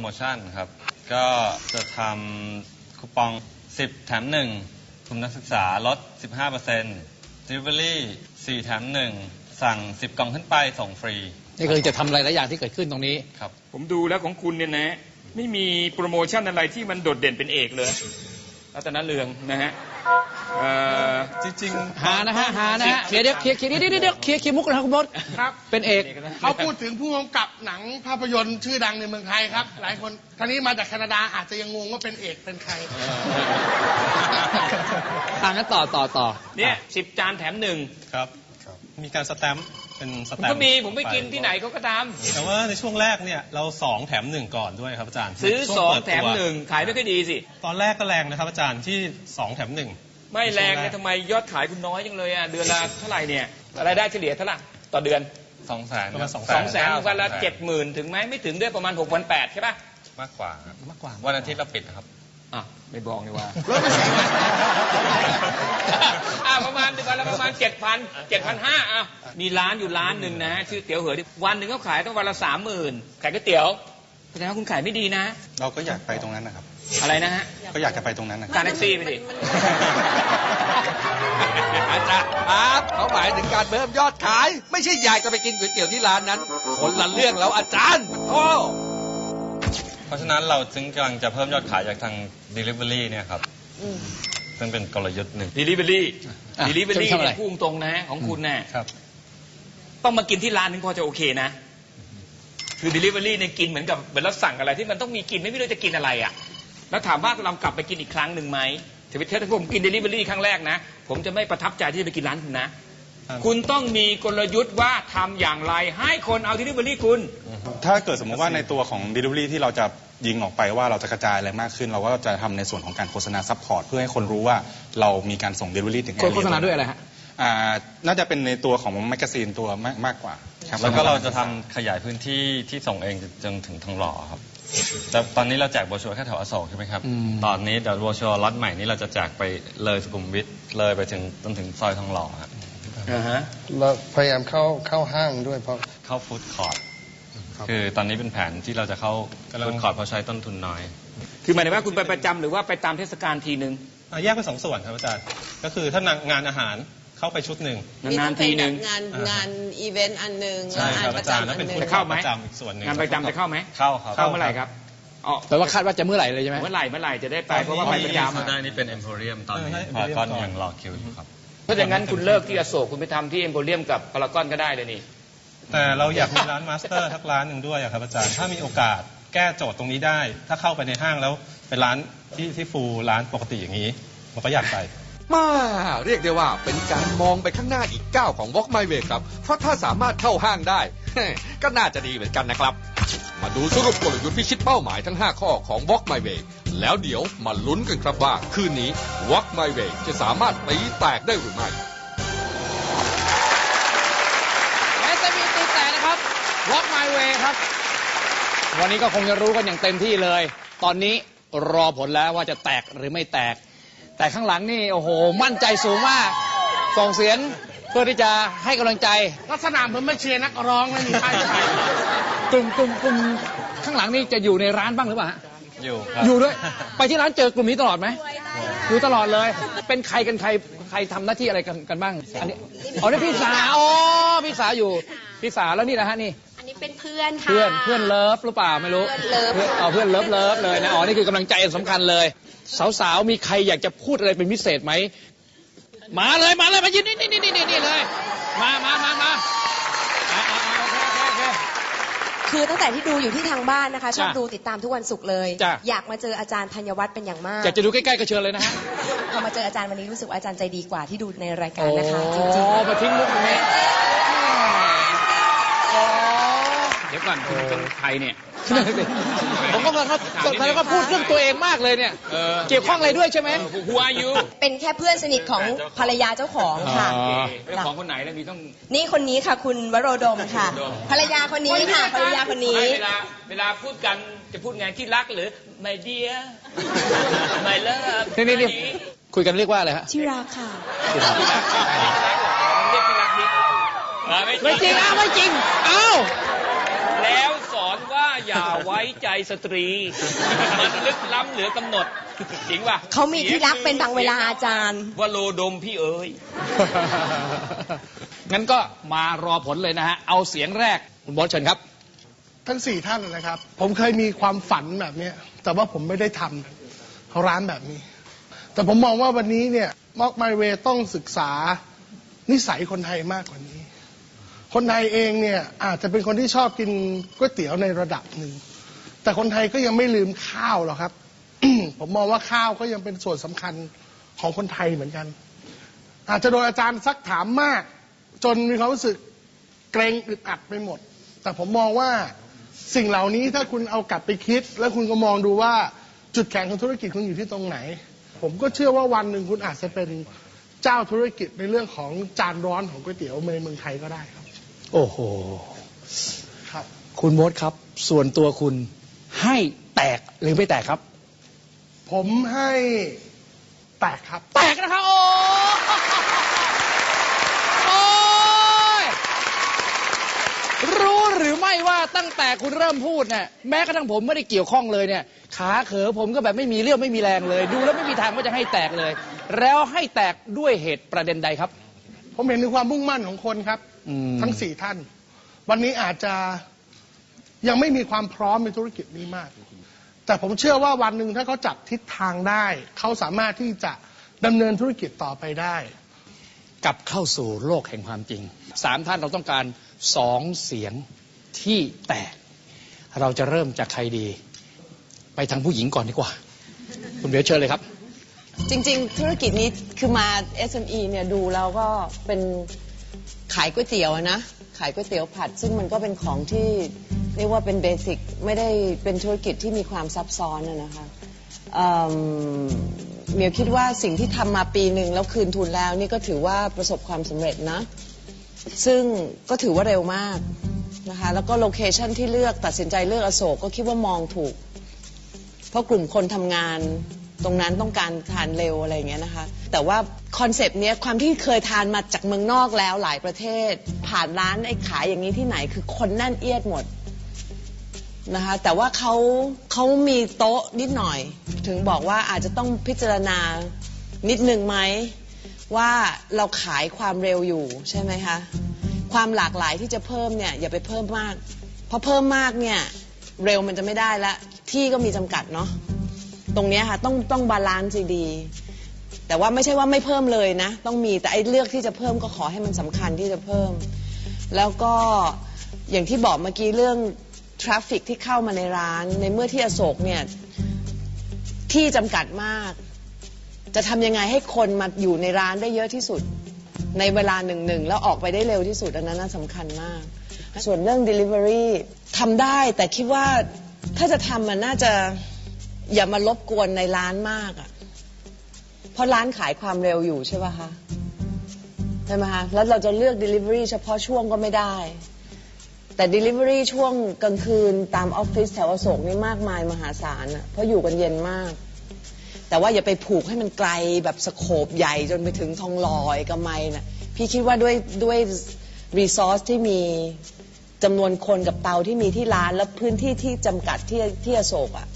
โมชั่นครับ ก็จะทำคูปอง 10 แถม1ทุนนักศึกษาลด 15% Delivery 4 แถม 1 สั่ง 10 กล่องขึ้นไปส่งฟรี นี่คือจะทำหลายๆอย่างที่เกิดขึ้นตรงนี้ ครับ ผมดูแล้วของคุณเนี่ยนะ ไม่มีโปรโมชั่นอะไรที่มันโดดเด่นเป็นเอกเลย รัตนเรืองนะฮะเอ่อจริงหานะฮะหานะฮะเดี๋ยวเดี๋ยวเคลียร์เคลียร์เดี๋ยวเดี๋ยวเดี๋ยวเคลียร์เคลียร์มุกนะครับคุณบดครับ เป็นเอก เขาพูดถึงผู้กำกับหนังภาพยนตร์ชื่อดังในเมืองไทยครับ หลายคนท่านนี้มาจากแคนาดาอาจจะยังงงว่าเป็นเอกเป็นใครอ่างั้นต่อต่อต่อเนี่ยสิบจานแถมหนึ่งครับ มีการสแตมป์ เป็นสผมแตมป์ก็มีผมไปกินที่ไหนเขาก็ตาม แต่ว่าในช่วงแรกเนี่ยเราสองแถมหนึ่งก่อนด้วยครับอาจารย์ซื้อช่วสองเปิดแถมตัวหนึ่งขายไม่ค่อยดีสิ ตอนแรกก็แรงนะครับอาจารย์ที่สองแถมหนึ่ง ไม่แรงช่วงแรเลยกทำไมยอดขายคุณน้อยจังเลยอะเดือนละเท่าไหร่เนี่ยรายได้เฉลี่ยเท่าไหร่ต่อเดือนๆ2แสนประมาณสอง สองแสนวันละ200,000เจ็ดหมื่นถึงไหมไม่ถึงด้วยประมาณหกพันแปดใช่ป่ะมากกว่าครับมากกว่า วันอาทิตย์เราปิดครับ อะไม่บอกนี่ว่ารถไม่ใช่ไหมอะประมาณวันละประมาณเจ็ดพันเจ็ดพันห้าอะมีร้านอยู่ร้านหนึ่งนะชื่อเตี๋ยวเหอที่วันหนึ่งเขาขายต้องวันละสามหมื่นขายก๋วยเตี๋ยวแสดงว่าคุณขายไม่ดีนะ เราก็อยากไปตรงนั้นนะครับ อะไรนะฮะ ก็อยากจะไปตรงนั้นนะครับการแท็กซี่ไปดิอาจารย์ครับเขาหมายถึงการเพิ่มยอดขาย ไม่ใช่ยายจะไปกินก๋วยเตี๋ยวที่ร้านนั้น คนละเรื่องแล้วอาจารย์โอ้ เพราะฉะนั้นเราจึงกำลังจะเพิ่มยอดขายจากทาง Delivery เนี่ยครับซึ่งเป็นกลยุทธ์หนึ่งด e ลิเวอรี่อะด e ลิเวอรี่จะไปทำอะไร เนี่ยพุ่งตรงนะของคุณน่ะครับ ต้องมากินที่ร้านนึงพอจะโอเคนะ คือ Delivery เนี่ยกินเหมือนกับเหมือนเราสั่งอะไรที่มันต้องมีกินไม่รู้จะกินอะไรอะ แล้วถามว่าเรากลับไปกินอีกครั้งหนึ่งไหมถือว่าถ้าผมกิน Delivery ครั้งแรกนะ ผมจะไม่ประทับใจที่จะไปกินร้านคุณนะ ครับคุณต้องมีกลยุทธ์ว่าทำอย่างไร ให้คนเอา Delivery คุณ ถ้าเกิดสมมติว่าในตัวของ Delivery ที่เราจะยิงออกไปว่าเราจะกระจายอะไรมากขึ้น เราก็จะทำในส่วนของการโฆษณาซัพพอร์ตเพื่อให้คนรู้ว่าเรามีการส่ง Delivery ถึงโฆษณาด้วยอะไรฮะ อ่าน่าจะเป็นในตัวของแมกกาซีนตัวมากมากกว่าครับแล้วก็เราจะทำขยายพื้นที่ที่ส่งเองจนถึงทองหล่อครับแต่ตอนนี้เราแจกโบรชัวร์แค่แถวอโศกใช่ไหมครับอืมตอนนี้เดี๋ยวโบรชัวร์ล็อตใหม่นี้เราจะแจกไปเลยสุขุมวิทเลยไปถึงจนถึงซอยทองหล่อครับ เราพยายามเข้าเข้าห้างด้วยเพราะ เข้าฟู้ดคอร์ทคือตอนนี้เป็นแผนที่เราจะเข้าฟู้ดคอร์ทเพราะใช้ต้นทุนน้อย คือหมายถึงว่าคุณไปประจำหรือว่าไปตามเทศกาลทีหนึ่งอะแยกเป็นสองส่วนครับอาจารย์ ก็คือถ้างานอาหารเข้าไปชุดหนึ่ง นานๆทีหนึ่ง งานงานอีเวนต์อันหนึ่งใช่งานครับปอาระจารย์จำแล้อัวนเป็นหนึ่ผู้งจะเข้าไหมประจำอีกส่วนหนึ่งงานประจำจะเข้าไหมเข้าครับ เข้าเมื่อไหร่ครับอ๋อแปลว่าคาดว่าจะเมื่อไหร่เลยใช่ไหม เมื่อไหร่เมื่อไหร่จะได้ไปเพราะว่าไปประจำได้อะนี่เป็นเอ็มโพเรียมตอนนี้เออให้พารากอน Emporium ยังรอคิวอยู่ครับ เพราะฉะนั้นคุณเลิกที่อโศกคุณไปทำที่เอ็มโพเรียมกับพารากอนก็ได้เลยนี่ แต่เราอยากมีร้านมาสเตอร์ทักร้านหนึ่งด้วยอะครับอาจารย์ ถ้ามีโอกาสแก้โจทย์ตรงนี้ได้ ถ้าเข้าไปในห้างแล้วเป็นร้านที่ที่ฟูลร้านปกติอย่างนี้เราก็อยากไปมาเรียกได้ว่าเป็นการมองไปข้างหน้าอีกก้าวของ Walk My Way ครับ เพราะถ้าสามารถเข้าห้างได้ ก็น่าจะดีเหมือนกันนะครับ มาดูสรุปกลยุทธ์พิชิตเป้าหมายทั้ง 5 ข้อของ Walk My Way แล้วเดี๋ยวมาลุ้นกันครับว่า คืนนี้ Walk My Way จะสามารถตีแตกได้หรือไม่แม้จะมีตีแต่นะครับ Walk My Way ครับ วันนี้ก็คงจะรู้กันอย่างเต็มที่เลย ตอนนี้รอผลแล้วว่าจะแตกหรือไม่แตก แต่ข้างหลังนี่โอ้โห มั่นใจสูงมาก ส่งเสียงเพื่อที่จะให้กำลังใจ ลักษณะเหมือนมาเชียร์นักร้องนะนี่ใช่ใช่ กลุ่มกลุ่มกลุ่มข้างหลังนี่จะอยู่ในร้านบ้างหรือเปล่าฮะอยู่ครับอยู่ด้วย ไปที่ร้านเจอกลุ่มนี้ตลอดไหมอยู่ตลอดเลย เป็นใครกันใครใครทำหน้าที่อะไรกันกันบ้างอันนี้อ๋อนี่พี่สาวอ๋อพี่สาวอยู่พี่สาวแล้วนี่นะฮะนี่ อันนี้เป็นเพื่อนค่ะเพื่อนเพื่อนเลิฟหรือเปล่าไม่รู้เพื่อนเลิฟเอาเพื่อนเลิฟเลิฟเลยนะอ๋อนี่คือกำลังใจอันสำคัญเลย สาวๆมีใครอยากจะพูดอะไรเป็นพิเศษไหมมาเลยมาเลยมายืนนี่นี่นี่นี่นี่เลย มามามามาเอาเอาเอาโอเคโอเคโอเค คือตั้งแต่ที่ดูอยู่ที่ทางบ้านนะคะ ชอบจ้ะดูติดตามทุกวันศุกร์เลย จ้ะ อยากมาเจออาจารย์ธัญวัฒน์เป็นอย่างมาก อยากจะดูใกล้ๆก็เชิญเลยนะฮะพอมาเจออาจารย์วันนี้รู้สึกว่าอาจารย์ใจดีกว่าที่ดูในรายการโอ้นะคะจริงๆ มาทิ้งมุกตรงนี้อ๋อเดี๋ยวก่อนคุณเป็นใครเนี่ย ผมก็มาเขาแล้วก็พูดเรื่องตัวเองมากเลยเนี่ย เออ เกี่ยวข้องอะไรด้วยใช่ไหม Who are you เป็นแค่เพื่อนสนิทของภรรยาเจ้าของค่ะอ๋อเจ้าของคนไหนแล้วมีต้อง นี่คนนี้ค่ะ คุณวโรดมค่ะ วโรดม ภรรยาคนนี้ค่ะภรรยาคนนี้ไม่เวลาเวลาพูดกันจะพูดไงที่รักหรือ my dear my love นี่นี่นี่คุยกันเรียกว่าอะไรฮะ ที่รักค่ะ เรียกที่รักนี่อ่าไม่จริงอ้าวไม่จริงอ้าว แล้วส อนว่าอย่าไว้ใจสตรี มันลึกล้ำเหลือกำหนด จริงป่ะเขามีที่รักเป็นบางเวลาอาจารย์ ว่าโลดมพี่เอ๋ย งั้นก็มารอผลเลยนะฮะ เอาเสียงแรก คุณบอสเชิญครับ ทั้งสี่ท่านนะครับ ผมเคยมีความฝันแบบเนี้ยแต่ว่าผมไม่ได้ทำร้านแบบนี้ แต่ผมมองว่าวันนี้เนี่ยมอกไมเวต้องศึกษานิสัยคนไทยมากกว่านี้ คนไทยเองเนี่ยอาจจะเป็นคนที่ชอบกินก๋วยเตี๋ยวในระดับหนึ่ง แต่คนไทยก็ยังไม่ลืมข้าวหรอกครับ ผมมองว่าข้าวก็ยังเป็นส่วนสำคัญของคนไทยเหมือนกัน อาจจะโดนอาจารย์ซักถามมาก จนมีความรู้สึกเกรงอึดอัดไปหมด แต่ผมมองว่าสิ่งเหล่านี้ถ้าคุณเอากลับไปคิด แล้วคุณก็มองดูว่าจุดแข็งของธุรกิจคุณอยู่ที่ตรงไหน ผมก็เชื่อว่าวันหนึ่งคุณอาจจะเป็นเจ้าธุรกิจในเรื่องของจานร้อนของก๋วยเตี๋ยวในเมืองไทยก็ได้ โอ้โหครับ คุณโบอสครับ ส่วนตัวคุณให้แตกหรือไม่แตกครับ ผมให้แตกครับ แตกนะครับโอ้โอ้ยรู้หรือไม่ว่าตั้งแต่คุณเริ่มพูดเนี่ยแม้กระทั่งผมไม่ได้เกี่ยวข้องเลยเนี่ย ขาเขอผมก็แบบไม่มีเรี่ยวไม่มีแรงเลย ดูแล้วไม่มีทางว่าจะให้แตกเลย แล้วให้แตกด้วยเหตุประเด็นใดครับ ผมเห็นถึงความมุ่งมั่นของคนครับ อืม ทั้งสี่ท่าน วันนี้อาจจะยังไม่มีความพร้อมในธุรกิจนี้มาก แต่ผมเชื่อว่าวันหนึ่งถ้าเขาจับทิศทางได้ เขาสามารถที่จะดำเนินธุรกิจต่อไปได้ กลับเข้าสู่โลกแห่งความจริงสามท่านเราต้องการสองเสียงที่แตก เราจะเริ่มจากใครดี ไปทางผู้หญิงก่อนดีกว่า คุณเบียวเชิญเลยครับ จริง ๆ ธุรกิจนี้คือมา SME เนี่ยดูแล้วก็เป็น ขายก๋วยเตี๋ยวอะนะ ขายก๋วยเตี๋ยวผัด ซึ่งมันก็เป็นของที่เรียกว่าเป็นเบสิกไม่ได้เป็นธุรกิจที่มีความซับซ้อนอะนะคะเอิ่มเมียวคิดว่าสิ่งที่ทำมาปีหนึ่งแล้วคืนทุนแล้วนี่ก็ถือว่าประสบความสำเร็จนะ ซึ่งก็ถือว่าเร็วมากนะคะแล้วก็โลเคชันที่เลือกตัดสินใจเลือกอโศกก็คิดว่ามองถูก เพราะกลุ่มคนทำงานตรงนั้นต้องการทานเร็วอะไรอย่างเงี้ยนะคะ แต่ว่าคอนเซปต์เนี้ยความที่เคยทานมาจากเมืองนอกแล้วหลายประเทศ ผ่านร้านไอ้ขายอย่างนี้ที่ไหนคือคนแน่นเอียดหมดนะคะแต่ว่าเขาเขามีโต๊ะนิดหน่อย ถึงบอกว่าอาจจะต้องพิจารณานิดนึงไหมว่าเราขายความเร็วอยู่ใช่ไหมคะความหลากหลายที่จะเพิ่มเนี่ยอย่าไปเพิ่มมาก เพราะเพิ่มมากเนี่ยเร็วมันจะไม่ได้ละที่ก็มีจำกัดเนาะตรงนี้ค่ะต้องต้องบาลานซ์ดี แต่ว่าไม่ใช่ว่าไม่เพิ่มเลยนะ ต้องมีแต่ไอ้เลือกที่จะเพิ่มก็ขอให้มันสำคัญที่จะเพิ่ม แล้วก็อย่างที่บอกเมื่อกี้เรื่องทราฟฟิกที่เข้ามาในร้าน ในเมื่อที่อโศกเนี่ยที่จำกัดมาก จะทำยังไงให้คนมาอยู่ในร้านได้เยอะที่สุด ในเวลาหนึ่งหนึ่งแล้วออกไปได้เร็วที่สุดอันนั้นน่าสำคัญมาก ส่วนเรื่อง Delivery ทำได้แต่คิดว่าถ้าจะทำมันน่าจะอย่ามารบกวนในร้านมากอะ เพราะร้านขายความเร็วอยู่ใช่ป่ะคะใช่ไหมคะแล้วเราจะเลือก Delivery เฉพาะช่วงก็ไม่ได้ แต่ Delivery ช่วงกลางคืนตามออฟฟิศแถวอโศกนี่มากมายมหาศาลอะเพราะอยู่กันเย็นมาก แต่ว่าอย่าไปผูกให้มันไกลแบบสโคบใหญ่จนไปถึงทองลอยกระไมนะพี่คิดว่าด้วยด้วยรีซอสที่มีจำนวนคนกับเตาที่มีที่ร้าน และพื้นที่ที่จำกัดที่ที่อโศกอะ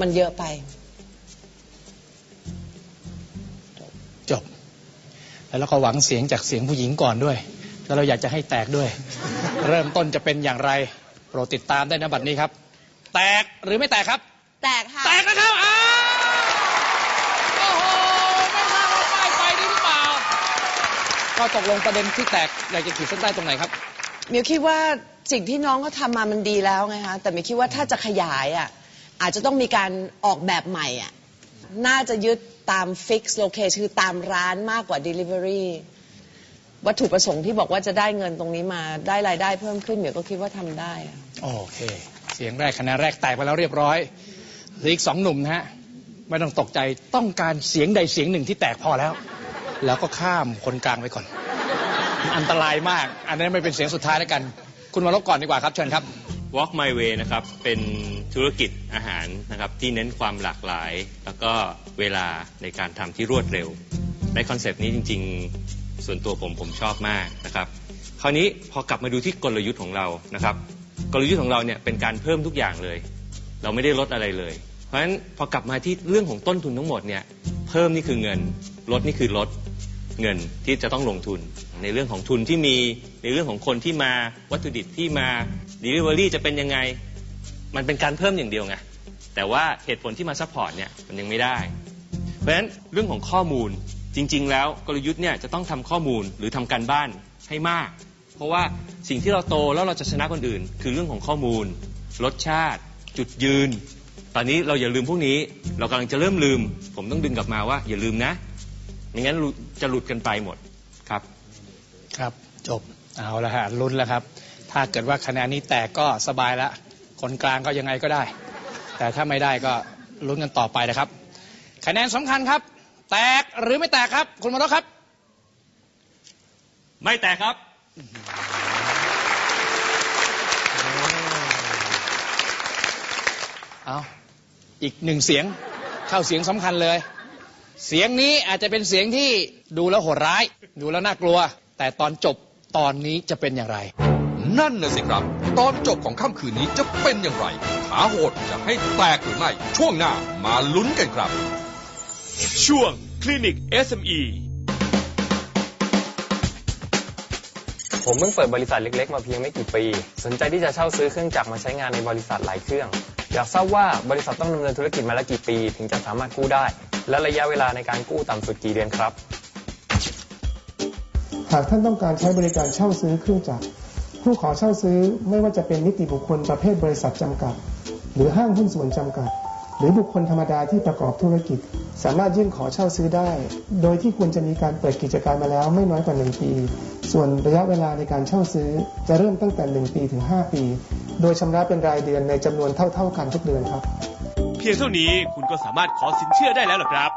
มันเยอะไป จบ แล้วเราก็หวังเสียงจากเสียงผู้หญิงก่อนด้วย แล้วเราอยากจะให้แตกด้วย เริ่มต้นจะเป็นอย่างไร โปรดติดตามได้นะบัดนี้ครับ แตกหรือไม่แตกครับ แตกค่ะ แตกนะครับอ้าวโอ้โหไม่ทราบว่าป้ายไฟนี่หรือเปล่าก็ตกลงประเด็นที่แตกอยากจะขีดเส้นใต้ตรงไหนครับ มิวคิดว่าสิ่งที่น้องเขาทำมามันดีแล้วไงคะแต่มิวคิดว่าถ้าจะขยายอะอาจจะต้องมีการออกแบบใหม่อะ น่าจะยึดตาม fix location คือตามร้านมากกว่า delivery วัตถุประสงค์ที่บอกว่าจะได้เงินตรงนี้มาได้รายได้เพิ่มขึ้นมิวก็คิดว่าทำได้อะโอเค เสียงแรกคะแนนแรกแตกไปแล้วเรียบร้อยเหลืออีกสองหนุ่มนะฮะ ไม่ต้องตกใจต้องการเสียงใดเสียงหนึ่งที่แตกพอแล้ว แล้วก็ข้ามคนกลางไปก่อน อันตรายมาก อันนั้นไม่เป็นเสียงสุดท้ายแล้วกัน คุณมาลบก่อนดีกว่าครับเชิญครับ Walk My Way นะครับเป็นธุรกิจอาหารนะครับที่เน้นความหลากหลาย แล้วก็เวลาในการทำที่รวดเร็ว ในคอนเซปต์นี้จริง ๆ ส่วนตัวผมผมชอบมากนะครับคราวนี้พอกลับมาดูที่กลยุทธ์ของเรานะครับ กลยุทธ์ของเราเนี่ยเป็นการเพิ่มทุกอย่างเลย เราไม่ได้ลดอะไรเลย เพราะฉะนั้นพอกลับมาที่เรื่องของต้นทุนทั้งหมดเนี่ยเพิ่มนี่คือเงินลดนี่คือลดเงินที่จะต้องลงทุน ในเรื่องของทุนที่มีในเรื่องของคนที่มาวัตถุดิบที่มา Delivery จะเป็นยังไง มันเป็นการเพิ่มอย่างเดียวไง แต่ว่าเหตุผลที่มาซัพพอร์ตเนี่ยมันยังไม่ได้ เพราะฉะนั้นเรื่องของข้อมูลจริง ๆ แล้วกลยุทธ์เนี่ยจะต้องทำข้อมูลหรือทำการบ้านให้มาก เพราะว่าสิ่งที่เราโตแล้วเราจะชนะคนอื่น คือเรื่องของข้อมูล รสชาติ จุดยืน ตอนนี้เราอย่าลืมพวกนี้ เรากำลังจะเริ่มลืม ผมต้องดึงกลับมาว่า อย่าลืมนะไม่งั้นจะหลุดกันไปหมดครับ ครับจบเอาละฮะลุ้นแล้วครับ ถ้าเกิดว่าคะแนนนี้แตกก็สบายละคนกลางก็ยังไงก็ได้ แต่ถ้าไม่ได้ก็ลุ้นกันต่อไปนะครับ คะแนนสำคัญครับ แตกหรือไม่แตกครับ คุณมรดกครับ ไม่แตกครับ เอาอีกหนึ่งเสียงเข้าเสียงสำคัญเลย เสียงนี้อาจจะเป็นเสียงที่ดูแล้วโหดร้าย ดูแล้วน่ากลัว แต่ตอนจบตอนนี้จะเป็นอย่างไร นั่นนะสิครับ ตอนจบของค่ำคืนนี้จะเป็นอย่างไรขาโหดจะให้แตกหรือไม่ ช่วงหน้ามาลุ้นกันครับ ช่วงคลินิก SME ผมเพิ่งเปิดบริษัทเล็ก ๆ มาเพียงไม่กี่ปี สนใจที่จะเช่าซื้อเครื่องจักรมาใช้งานในบริษัทหลายเครื่อง อยากทราบว่าบริษัทต้องดำเนินธุรกิจมาแล้วกี่ปี ถึงจะสามารถกู้ได้ และระยะเวลาในการกู้ต่ำสุดกี่เดือนครับ หากท่านต้องการใช้บริการเช่าซื้อเครื่องจักร ผู้ขอเช่าซื้อไม่ว่าจะเป็นนิติบุคคลประเภทบริษัทจำกัด หรือห้างหุ้นส่วนจำกัด หรือบุคคลธรรมดาที่ประกอบธุรกิจ สามารถยื่นขอเช่าซื้อได้ โดยที่ควรจะมีการเปิดกิจการมาแล้วไม่น้อยกว่า 1 ปี ส่วนระยะเวลาในการเช่าซื้อจะเริ่มตั้งแต่ 1 ปีถึง 5 ปี โดยชำระเป็นรายเดือนในจำนวนเท่า ๆกันทุกเดือนครับ เพียงเท่านี้คุณก็สามารถขอสินเชื่อได้แล้วหรอครับ